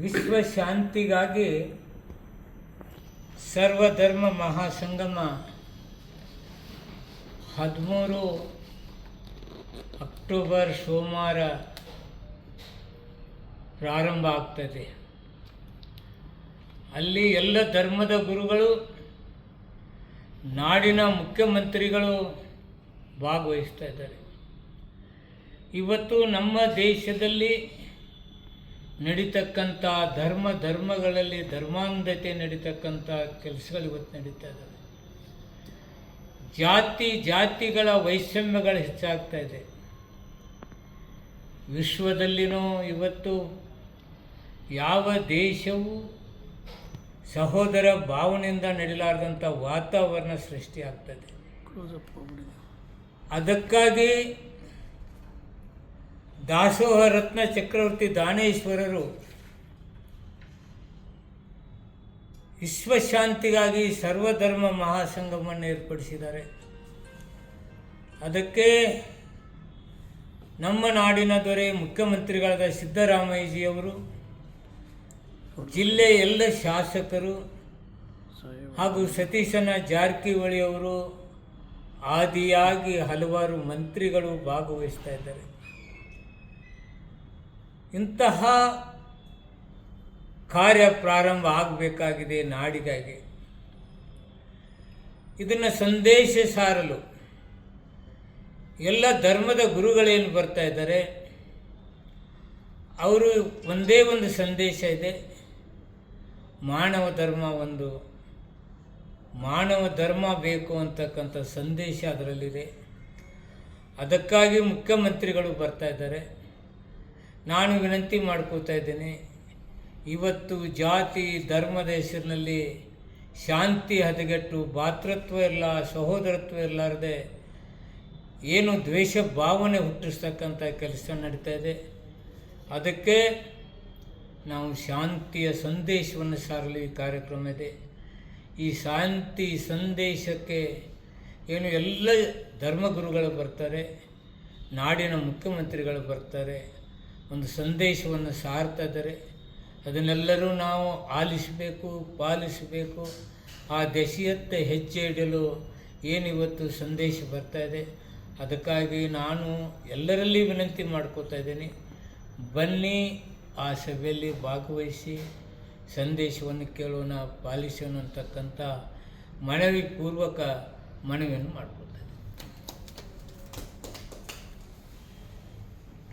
ವಿಶ್ವ ಶಾಂತಿಗಾಗಿ ಸರ್ವಧರ್ಮ ಮಹಾಸಂಗಮ ಹದಿಮೂರು ಅಕ್ಟೋಬರ್ ಸೋಮವಾರ ಪ್ರಾರಂಭ ಆಗ್ತದೆ. ಅಲ್ಲಿ ಎಲ್ಲ ಧರ್ಮದ ಗುರುಗಳು, ನಾಡಿನ ಮುಖ್ಯಮಂತ್ರಿಗಳು ಭಾಗವಹಿಸ್ತಾ ಇದ್ದಾರೆ. ಇವತ್ತು ನಮ್ಮ ದೇಶದಲ್ಲಿ ನಡೀತಕ್ಕಂಥ ಧರ್ಮ ಧರ್ಮಗಳಲ್ಲಿ ಧರ್ಮಾಂಧತೆ ನಡೀತಕ್ಕಂಥ ಕೆಲಸಗಳು ಇವತ್ತು ನಡೀತಾ ಇದ್ದಾವೆ. ಜಾತಿ ಜಾತಿಗಳ ವೈಷಮ್ಯಗಳು ಹೆಚ್ಚಾಗ್ತಾ ಇದೆ. ವಿಶ್ವದಲ್ಲಿನೂ ಇವತ್ತು ಯಾವ ದೇಶವು ಸಹೋದರ ಭಾವನೆಯಿಂದ ನಡೀಲಾರ್ದಂಥ ವಾತಾವರಣ ಸೃಷ್ಟಿಯಾಗ್ತದೆ ಅದಕ್ಕಾಗಿ ದಾಸೋಹ ರತ್ನ ಚಕ್ರವರ್ತಿ ದಾನೇಶ್ವರರು ವಿಶ್ವಶಾಂತಿಗಾಗಿ ಸರ್ವಧರ್ಮ ಮಹಾಸಂಗಮವನ್ನು ಏರ್ಪಡಿಸಿದ್ದಾರೆ. ಅದಕ್ಕೆ ನಮ್ಮ ನಾಡಿನ ದೊರೆ ಮುಖ್ಯಮಂತ್ರಿಗಳಾದ ಸಿದ್ದರಾಮಯ್ಯಜಿಯವರು, ಜಿಲ್ಲೆ ಎಲ್ಲ ಶಾಸಕರು ಹಾಗೂ ಸತೀಶನ ಜಾರಕಿಹೊಳಿಯವರು ಆದಿಯಾಗಿ ಹಲವಾರು ಮಂತ್ರಿಗಳು ಭಾಗವಹಿಸ್ತಾ ಇದ್ದಾರೆ. ಇಂತಹ ಕಾರ್ಯ ಪ್ರಾರಂಭ ಆಗಬೇಕಾಗಿದೆ ನಾಡಿಗಾಗಿ. ಇದನ್ನು ಸಂದೇಶ ಸಾರಲು ಎಲ್ಲ ಧರ್ಮದ ಗುರುಗಳೇನು ಬರ್ತಾ ಇದ್ದಾರೆ, ಅವರು ಒಂದೇ ಒಂದು ಸಂದೇಶ ಇದೆ, ಮಾನವ ಧರ್ಮ ಒಂದು, ಮಾನವ ಧರ್ಮ ಬೇಕು ಅಂತಕ್ಕಂಥ ಸಂದೇಶ ಅದರಲ್ಲಿದೆ. ಅದಕ್ಕಾಗಿ ಮುಖ್ಯಮಂತ್ರಿಗಳು ಬರ್ತಾ ಇದ್ದಾರೆ. ನಾನು ವಿನಂತಿ ಮಾಡ್ಕೋತಾ ಇದ್ದೇನೆ. ಇವತ್ತು ಜಾತಿ, ಧರ್ಮದ ಹೆಸರಿನಲ್ಲಿ ಶಾಂತಿ ಹದಗೆಟ್ಟು ಭಾತೃತ್ವ ಇಲ್ಲ ಸಹೋದರತ್ವ ಇರಲಾರದೆ ಏನು ದ್ವೇಷ ಭಾವನೆ ಹುಟ್ಟಿಸ್ತಕ್ಕಂಥ ಕೆಲಸ ನಡೀತಾ ಇದೆ. ಅದಕ್ಕೆ ನಾವು ಶಾಂತಿಯ ಸಂದೇಶವನ್ನು ಸಾರಲು ಈ ಕಾರ್ಯಕ್ರಮ ಇದೆ. ಈ ಶಾಂತಿ ಸಂದೇಶಕ್ಕೆ ಏನು ಎಲ್ಲ ಧರ್ಮಗುರುಗಳು ಬರ್ತಾರೆ, ನಾಡಿನ ಮುಖ್ಯಮಂತ್ರಿಗಳು ಬರ್ತಾರೆ ಒಂದು ಸಂದೇಶವನ್ನು ಸಾರ್ತಾ ಇದ್ದಾರೆ ಅದನ್ನೆಲ್ಲರೂ ನಾವು ಆಲಿಸಬೇಕು, ಪಾಲಿಸಬೇಕು. ಆ ದೆಸೆಯತ್ತ ಹೆಜ್ಜೆ ಇಡಲು ಏನಿವತ್ತು ಸಂದೇಶ ಬರ್ತಾ ಇದೆ, ಅದಕ್ಕಾಗಿ ನಾನು ಎಲ್ಲರಲ್ಲಿ ವಿನಂತಿ ಮಾಡ್ಕೋತಾ ಇದ್ದೀನಿ. ಬನ್ನಿ, ಆ ಸಭೆಯಲ್ಲಿ ಭಾಗವಹಿಸಿ ಸಂದೇಶವನ್ನು ಕೇಳೋಣ, ಪಾಲಿಸೋಣ ಅಂತಕ್ಕಂಥ ಮನವಿ ಪೂರ್ವಕ ಮನವಿಯನ್ನು ಮಾಡ್ಬೋದು